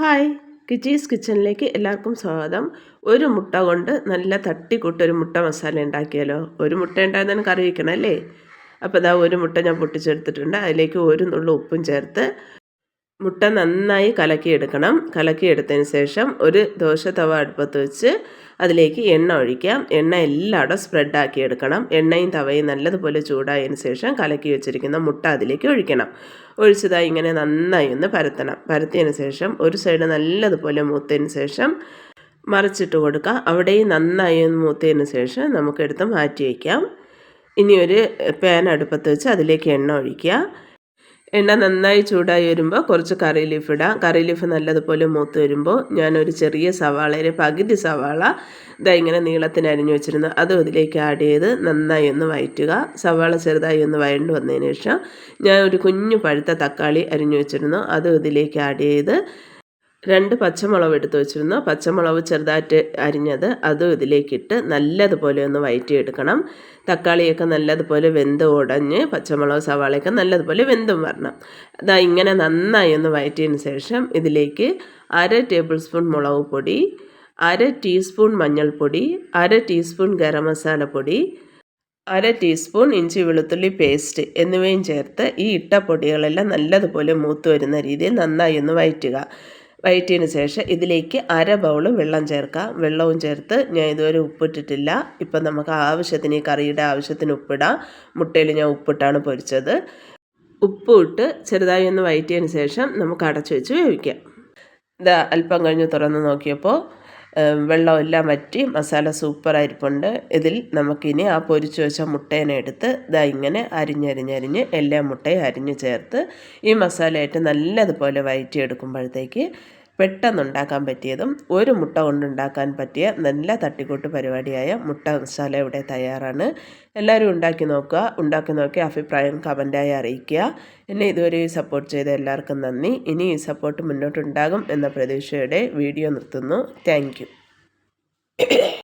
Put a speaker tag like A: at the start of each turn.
A: Hi. കിച്ചീസ് കിച്ചണിലേക്ക് എല്ലാവർക്കും സ്വാഗതം. ഒരു മുട്ട കൊണ്ട് നല്ല തട്ടിക്കൂട്ടൊരു മുട്ട മസാല ഉണ്ടാക്കിയാലോ? ഒരു മുട്ട ഉണ്ടായിരുന്നു കറി വയ്ക്കണം അല്ലേ? അപ്പോൾ ഇതാ ഒരു മുട്ട ഞാൻ പൊട്ടിച്ചെടുത്തിട്ടുണ്ട്. അതിലേക്ക് ഒരു നുള്ളു ഉപ്പും ചേർത്ത് മുട്ട നന്നായി കലക്കിയെടുക്കണം. കലക്കിയെടുത്തതിന് ശേഷം ഒരു ദോശ തവ അടുപ്പത്ത് വെച്ച് അതിലേക്ക് എണ്ണ ഒഴിക്കാം. എണ്ണ എല്ലായിടും സ്പ്രെഡാക്കി എടുക്കണം. എണ്ണയും തവയും നല്ലതുപോലെ ചൂടായതിന് ശേഷം കലക്കി വെച്ചിരിക്കുന്ന മുട്ട അതിലേക്ക് ഒഴിക്കണം. ഒഴിച്ചതായി ഇങ്ങനെ നന്നായി ഒന്ന് പരത്തണം. പരത്തിയതിന് ശേഷം ഒരു സൈഡ് നല്ലതുപോലെ മൂത്തതിന് ശേഷം മറിച്ചിട്ട് കൊടുക്കുക അവിടെയും നന്നായി ഒന്ന് മൂത്തതിന് ശേഷം നമുക്കെടുത്ത് മാറ്റി വയ്ക്കാം. ഇനി ഒരു പാൻ അടുപ്പത്ത് വെച്ച് അതിലേക്ക് എണ്ണ ഒഴിക്കുക. എണ്ണ നന്നായി ചൂടായി വരുമ്പോൾ കുറച്ച് കറി ലീഫ് ഇടാം. കറി ലീഫ് നല്ലതുപോലെ മൂത്ത് വരുമ്പോൾ ഞാനൊരു ചെറിയ സവാളയുടെ പകുതി സവാള ഇതാ ഇങ്ങനെ നീളത്തിന് അരിഞ്ഞു വെച്ചിരുന്നു. അതും ഇതിലേക്ക് ആഡ് ചെയ്ത് നന്നായി ഒന്ന് വയറ്റുക. സവാള ചെറുതായി ഒന്ന് വയണ്ട് വന്നതിന് ശേഷം ഞാൻ ഒരു കുഞ്ഞു പഴുത്ത തക്കാളി അരിഞ്ഞു വെച്ചിരുന്നു. അതും ഇതിലേക്ക് ആഡ് ചെയ്ത് രണ്ട് പച്ചമുളക് എടുത്ത് വെച്ചിരുന്നു. പച്ചമുളക് ചെറുതായിട്ട് അരിഞ്ഞത് അതും ഇതിലേക്കിട്ട് നല്ലതുപോലെ ഒന്ന് വയറ്റിയെടുക്കണം. തക്കാളിയൊക്കെ നല്ലതുപോലെ വെന്ത് ഉടഞ്ഞ് പച്ചമുളക് സവാളയൊക്കെ നല്ലതുപോലെ വെന്തും വരണം. അതാ ഇങ്ങനെ നന്നായി ഒന്ന് വയറ്റിയതിന് ശേഷം ഇതിലേക്ക് അര ടേബിൾ സ്പൂൺ മുളക് പൊടി അര ടീസ്പൂൺ മഞ്ഞൾപ്പൊടി അര ടീസ്പൂൺ ഗരം മസാല പൊടി അര ടീസ്പൂൺ ഇഞ്ചി വെളുത്തുള്ളി പേസ്റ്റ് എന്നിവയും ചേർത്ത് ഈ ഇട്ട പൊടികളെല്ലാം നല്ലതുപോലെ മൂത്ത് വരുന്ന രീതിയിൽ നന്നായി ഒന്ന് വയറ്റുക. വയറ്റിയതിന് ശേഷം ഇതിലേക്ക് അര ബൗൾ വെള്ളം ചേർക്കാം. വെള്ളവും ചേർത്ത് ഞാൻ ഇതുവരെ ഉപ്പിട്ടിട്ടില്ല. ഇപ്പം നമുക്ക് ആവശ്യത്തിന് ഈ കറിയുടെ ആവശ്യത്തിന് ഉപ്പിടാം. മുട്ടയിൽ ഞാൻ ഉപ്പിട്ടാണ് പൊരിച്ചത്. ഉപ്പ് ഇട്ട് ചെറുതായി ഒന്ന് വയറ്റിയതിന് ശേഷം നമുക്ക് അടച്ചു വെച്ച് വേവിക്കാം. ഇത് അല്പം കഴിഞ്ഞ് തുറന്ന് നോക്കിയപ്പോൾ വെള്ളമെല്ലാം വറ്റി മസാല സൂപ്പറായിരിപ്പുണ്ട്. ഇതിൽ നമുക്കിനി ആ പൊരിച്ചു വെച്ച മുട്ടേനെ എടുത്ത് ഇതാ ഇങ്ങനെ അരിഞ്ഞരിഞ്ഞരിഞ്ഞ് എല്ലാ മുട്ടയും അരിഞ്ഞ് ചേർത്ത് ഈ മസാലയായിട്ട് നല്ലതുപോലെ വയറ്റിയെടുക്കുമ്പോഴത്തേക്ക് പെട്ടെന്ന് ഉണ്ടാക്കാൻ പറ്റിയതും ഒരു മുട്ട കൊണ്ടുണ്ടാക്കാൻ പറ്റിയ നല്ല തട്ടിക്കൂട്ട് പരിപാടിയായ മുട്ട മസാല ഇവിടെ തയ്യാറാണ്. എല്ലാവരും ഉണ്ടാക്കി നോക്കുക ഉണ്ടാക്കി നോക്കി അഭിപ്രായം കമന്റായി അറിയിക്കുക. എന്നെ ഇതുവരെ സപ്പോർട്ട് ചെയ്ത എല്ലാവർക്കും നന്ദി. ഇനി ഈ സപ്പോർട്ട് മുന്നോട്ടുണ്ടാകും എന്ന പ്രതീക്ഷയുടെ വീഡിയോ നിർത്തുന്നു. താങ്ക്